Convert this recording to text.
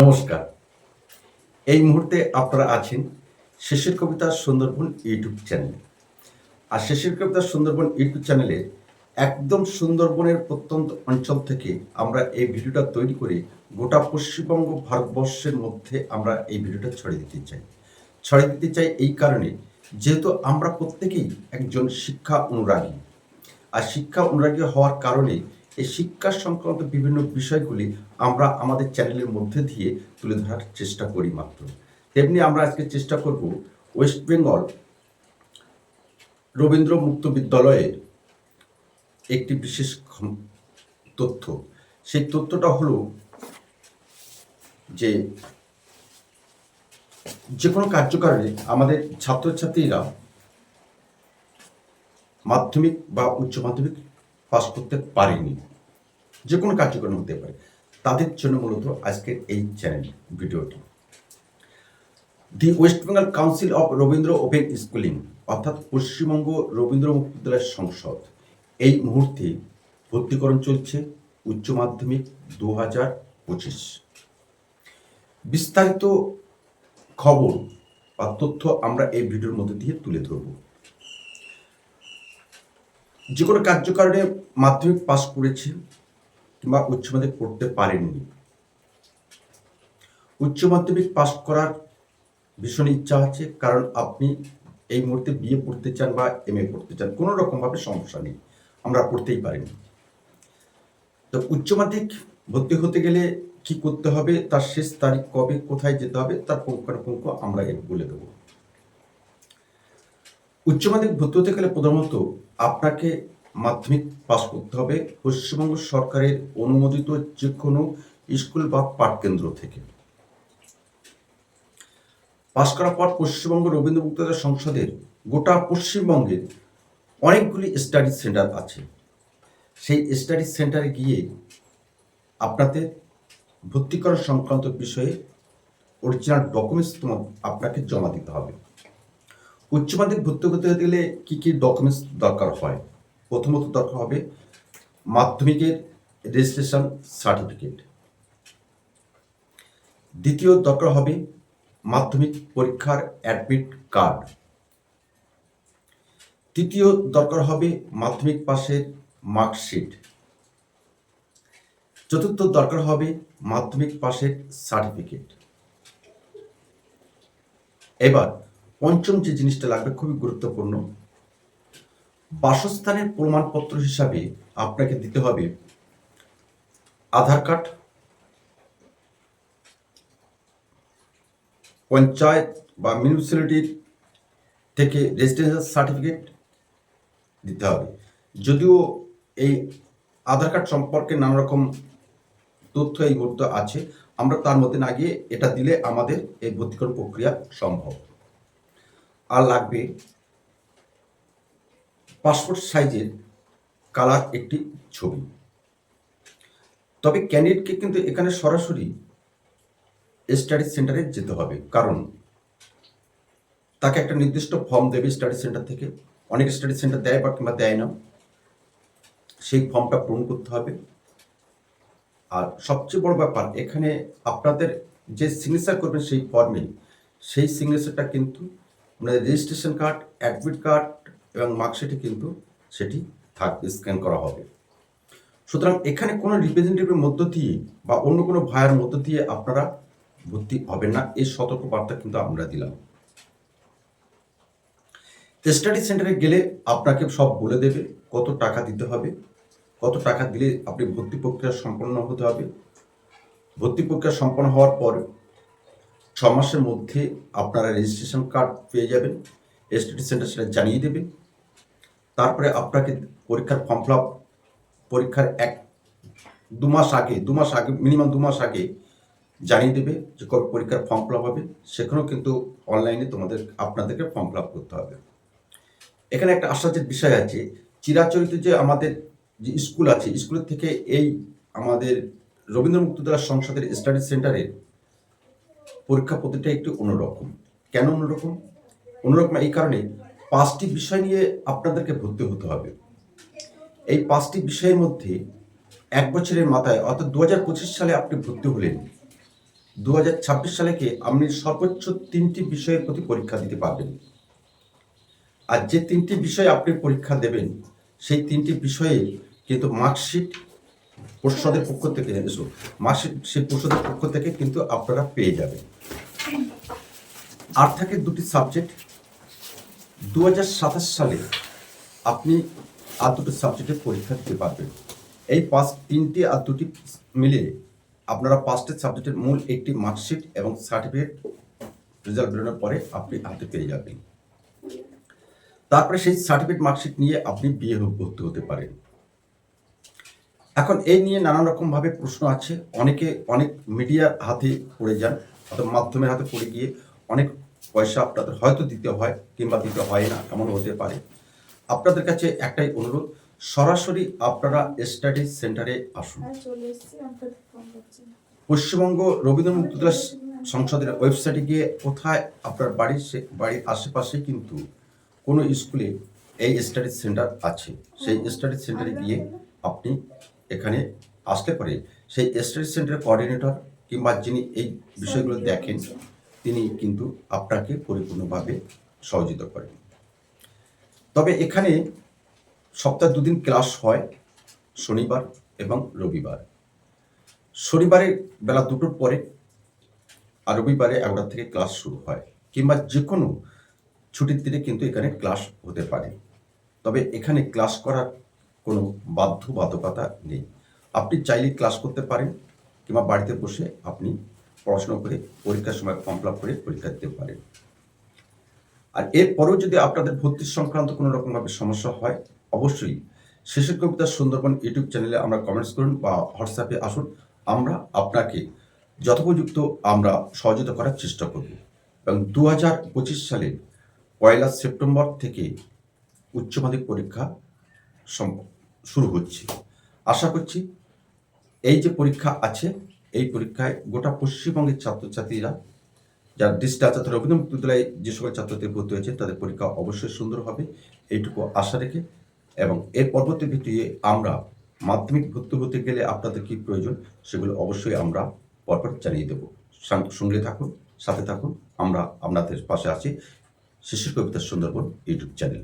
নমস্কার। এই মুহূর্তে আপনারা আছেন শেষের কবিতা সুন্দরবন ইউটিউব চ্যানেলে। আর শেষের কবিতা সুন্দরবন ইউটিউব চ্যানেলে একদম সুন্দরবনের প্রত্যন্ত অঞ্চল থেকে আমরা এই ভিডিওটা তৈরি করে গোটা পশ্চিমবঙ্গ ভারতবর্ষের মধ্যে আমরা এই ভিডিওটা ছড়িয়ে দিতে চাই। ছড়িয়ে দিতে চাই এই কারণে যেহেতু আমরা প্রত্যেকেই একজন শিক্ষা অনুরাগী। আর শিক্ষা অনুরাগী হওয়ার কারণে এই শিক্ষা সংক্রান্ত বিভিন্ন বিষয়গুলি আমরা আমাদের চ্যানেলের মধ্যে দিয়ে তুলে ধরার চেষ্টা করি মাত্র। তেমনি আমরা আজকে চেষ্টা করব ওয়েস্ট বেঙ্গল রবীন্দ্র মুক্ত বিদ্যালয়ের একটি বিশেষ তথ্য। সেই তথ্যটা হলো যে যে কোনো কার্যকারণে আমাদের ছাত্রছাত্রীরা মাধ্যমিক বা উচ্চ মাধ্যমিক পাস করতে পারেনি। যে কোনো কার্যক্রম হতে পারে। তাদের জন্য মূলত আজকের এই চ্যানেল ভিডিওটি। The West Bengal council of Rabindra open schooling অর্থাৎ পশ্চিমবঙ্গ রবীন্দ্র মুক্ত বিদ্যালয় সংসদ, এই মুহূর্তে ভর্তিকরণ চলছে উচ্চ মাধ্যমিক দু হাজার পঁচিশ। বিস্তারিত খবর বা তথ্য আমরা এই ভিডিওর মধ্যে দিয়ে তুলে ধরবো। যে কোনো কার্যকারণে মাধ্যমিক পাস করেছে কিংবা উচ্চ মাধ্যমিক পড়তে পারেননি। উচ্চ মাধ্যমিক পাস করার ভীষণ ইচ্ছা আছে, কারণ আপনি এই মুহূর্তে বিয়ে পড়তে চান বা এম এ পড়তে চান, কোনো রকমভাবে সমস্যা নেই, আমরা পড়তেই পারিনি। তো উচ্চ মাধ্যমিক ভর্তি হতে গেলে কি করতে হবে, তার শেষ তারিখ কবে, কোথায় যেতে হবে, তার পুঙ্খানুপুঙ্খ আমরা এর বলে দেবো। উচ্চ মাধ্যমিক ভর্তি হতে গেলে প্রধানত আপনাকে মাধ্যমিক পাস করতে হবে পশ্চিমবঙ্গ সরকারের অনুমোদিত যে কোনো স্কুল বা পাঠকেন্দ্র থেকে। পাস করার পর পশ্চিমবঙ্গ রবীন্দ্র মুক্তদার সংসদের গোটা পশ্চিমবঙ্গের অনেকগুলি স্টাডি সেন্টার আছে। সেই স্টাডি সেন্টারে গিয়ে আপনাদের ভর্তি করা সংক্রান্ত বিষয়ে অরিজিনাল ডকুমেন্টস তোমার আপনাকে জমা দিতে হবে। উচ্চ মাধ্যমিক ভর্তি হতে গেলে কি কি ডকুমেন্টস দরকার হয়? প্রথমত দরকার হবে মাধ্যমিকের রেজিস্ট্রেশন সার্টিফিকেট দ্বিতীয় দরকার হবে মাধ্যমিক পরীক্ষার অ্যাডমিট কার্ড তৃতীয় দরকার হবে মাধ্যমিক পাশের মার্কশিট চতুর্থ দরকার হবে মাধ্যমিক পাশের সার্টিফিকেট এবার পঞ্চম যে জিনিসটা লাগবে খুবই গুরুত্বপূর্ণ বাসস্থানের প্রমাণপত্র হিসাবে আপনাকে দিতে হবে আধার কার্ড, পঞ্চায়েত বা মিউনিসিপ্যালিটির থেকে রেজিস্ট্রেশন সার্টিফিকেট দিতে হবে। যদিও এই আধার কার্ড সম্পর্কে নানা রকম তথ্য এই মুহূর্তে আছে, আমরা তার মধ্যে না গিয়ে এটা দিলে আমাদের এই ভর্তিকরণ প্রক্রিয়া সম্ভব। আর লাগবে পাসপোর্ট সাইজের কালার একটি ছবি। তবে ক্যান্ডিডেটকে কিন্তু এখানে সরাসরি স্টাডি সেন্টারে যেতে হবে। কারণ তাকে একটা নির্দিষ্ট ফর্ম দেবে স্টাডি সেন্টার থেকে। অনেক স্টাডি সেন্টার দেয় বা কিংবা দেয় না। সেই ফর্মটা পূরণ করতে হবে। আর সবচেয়ে বড় ব্যাপার, এখানে আপনাদের যে সিগনেচার করবেন সেই ফর্মে সেই সিগনেচারটা কিন্তু আপনাদের রেজিস্ট্রেশন কার্ড অ্যাডমিট কার্ড এবং মার্কশিটে কিন্তু সেটি থাক স্ক্যান করা হবে। সুতরাং এখানে কোনো রিপ্রেজেন্টেটিভের মধ্য দিয়ে বা অন্য কোনো ভাইয়ের মধ্য দিয়ে আপনারা ভর্তি হবেন না। এই সতর্ক বার্তা কিন্তু আমরা দিলাম। স্টাডি সেন্টারে গেলে আপনাকে সব বলে দেবে কত টাকা দিতে হবে। কত টাকা দিলে আপনি ভর্তি প্রক্রিয়া সম্পন্ন হতে হবে। ভর্তি প্রক্রিয়া সম্পন্ন হওয়ার পর ছ মাসের মধ্যে আপনারা রেজিস্ট্রেশন কার্ড পেয়ে যাবেন। স্টাডি সেন্টার সেটা জানিয়ে দেবে। তারপরে আপনাকে পরীক্ষার ফর্ম ফিল পরীক্ষার এক, দু মাস আগে, দু মাস আগে মিনিমাম দু মাস আগে জানিয়ে দেবে যে কবে পরীক্ষার ফর্ম ফিল হবে। সেখানেও কিন্তু অনলাইনে তোমাদের, আপনাদেরকে ফর্ম ফিল করতে হবে। এখানে একটা আশ্চর্যের বিষয় আছে। চিরাচরিত যে আমাদের যে স্কুল আছে, স্কুলের থেকে এই আমাদের রবীন্দ্র মুক্তদার সংসদের স্টাডি সেন্টারের পরীক্ষা পদ্ধতিটা একটু অন্যরকম। কেন অন্যরকম? অন্যরকম এই কারণে পাঁচটি বিষয় নিয়ে আপনাদেরকে ভর্তি হতে হবে। এই পাঁচটি বিষয়ের মধ্যে এক বছরের মাথায়, অর্থাৎ দু হাজার পঁচিশ সালে আপনি ভর্তি হলেন দু সালে কি আপনি সর্বোচ্চ তিনটি বিষয়ের প্রতি পরীক্ষা দিতে পারবেন। আর যে তিনটি বিষয় আপনি পরীক্ষা দেবেন, সেই তিনটি বিষয়ে কিন্তু মার্কশিট পর্ষদের পক্ষ থেকে মার্কশিট সেই পর্ষদের পক্ষ থেকে কিন্তু আপনারা পেয়ে যাবেন। আর থাকে দুটি সাবজেক্ট দু হাজার সাতাশ সালে আপনি আর দুটো সাবজেক্টের পরীক্ষা দিতে পারবেন। এই পাঁচ, তিনটি আর দুটি মিলে আপনারা পাঁচটি সাবজেক্টের মূল একটি মার্কশিট এবং সার্টিফিকেট রেজাল্ট বেরোনোর পরে আপনি হাতে পেয়ে যাবেন। তারপরে সেই সার্টিফিকেট মার্কশিট নিয়ে আপনি বিয়ে ভর্তি হতে পারেন। এখন এই নিয়ে নানান রকম ভাবে প্রশ্ন আছে। অনেকে অনেক মিডিয়ার হাতে পড়ে যান অথবা মাধ্যমের হাতে পড়ে গিয়ে অনেক পয়সা আপনাদের হয়তো দিতে হয় কিংবা দিতে হয় না এমন হতে পারে। আপনাদের কাছে একটাই অনুরোধ সরাসরি আপনারা স্টাডি সেন্টারে আসুন। হ্যাঁ পশ্চিমবঙ্গ রবীন্দ্র মুক্তিযোদ্ধা সংসদের ওয়েবসাইটে গিয়ে কোথায় আপনার বাড়ির সে বাড়ির আশেপাশে কিন্তু কোনো স্কুলে এই স্টাডি সেন্টার আছে। সেই স্টাডি সেন্টারে গিয়ে আপনি এখানে আসতে পরে সেই স্টাডি সেন্টারের কোঅর্ডিনেটর কিংবা যিনি এই বিষয়গুলো দেখেন তিনি কিন্তু আপনাকে পরিপূর্ণভাবে সহযোগিতা করেন। তবে এখানে সপ্তাহে দুদিন ক্লাস হয়, শনিবার এবং রবিবার। শনিবারে বেলা দুটোর পরে আর রবিবারে এগারোটা থেকে ক্লাস শুরু হয় কিংবা যে কোনো ছুটির দিনে কিন্তু এখানে ক্লাস হতে পারে। তবে এখানে ক্লাস করার কোনো বাধ্যবাধকতা নেই। আপনি চাইলে ক্লাস করতে পারেন কিংবা বাড়িতে বসে আপনি পড়াশোনা করে, পরীক্ষার সময় ফর্ম ফিল করে পরীক্ষা দিতে পারেন আর এরপরেও যদি আপনাদের ভর্তির সংক্রান্ত কোনো রকমভাবে সমস্যা হয়, অবশ্যই শেষের কবিতা সুন্দরবন ইউটিউব চ্যানেলে আমরা কমেন্টস করুন বা হোয়াটসঅ্যাপে আসুন। আমরা আপনাকে যথোপযুক্ত আমরা সহযোগিতা করার চেষ্টা করব। এবং দু হাজার পঁচিশ সালের পয়লা সেপ্টেম্বর থেকে উচ্চ মাধ্যমিক পরীক্ষা শুরু হচ্ছে। আশা করছি এই যে পরীক্ষা আছে এই পরীক্ষায় গোটা পশ্চিমবঙ্গের ছাত্রছাত্রীরা, যারা ডিস্ট্রিক্ট রবীন্দ্র মুক্ত বিদ্যালয়ে যে সকল ছাত্রছাত্রী ভর্তি হয়েছে, তাদের পরীক্ষা অবশ্যই সুন্দর হবে, এইটুকু আশা রেখে। এবং এর পরবর্তী ভিত্তিতে আমরা মাধ্যমিক ভর্তি হতে গেলে আপনাদের কী প্রয়োজন, সেগুলো অবশ্যই আমরা পরপর জানিয়ে দেবো। সঙ্গে থাকুন, সাথে থাকুন, আমরা আপনাদের পাশে আছি। শিশু কবিতা সুন্দরবন ইউটিউব চ্যানেল।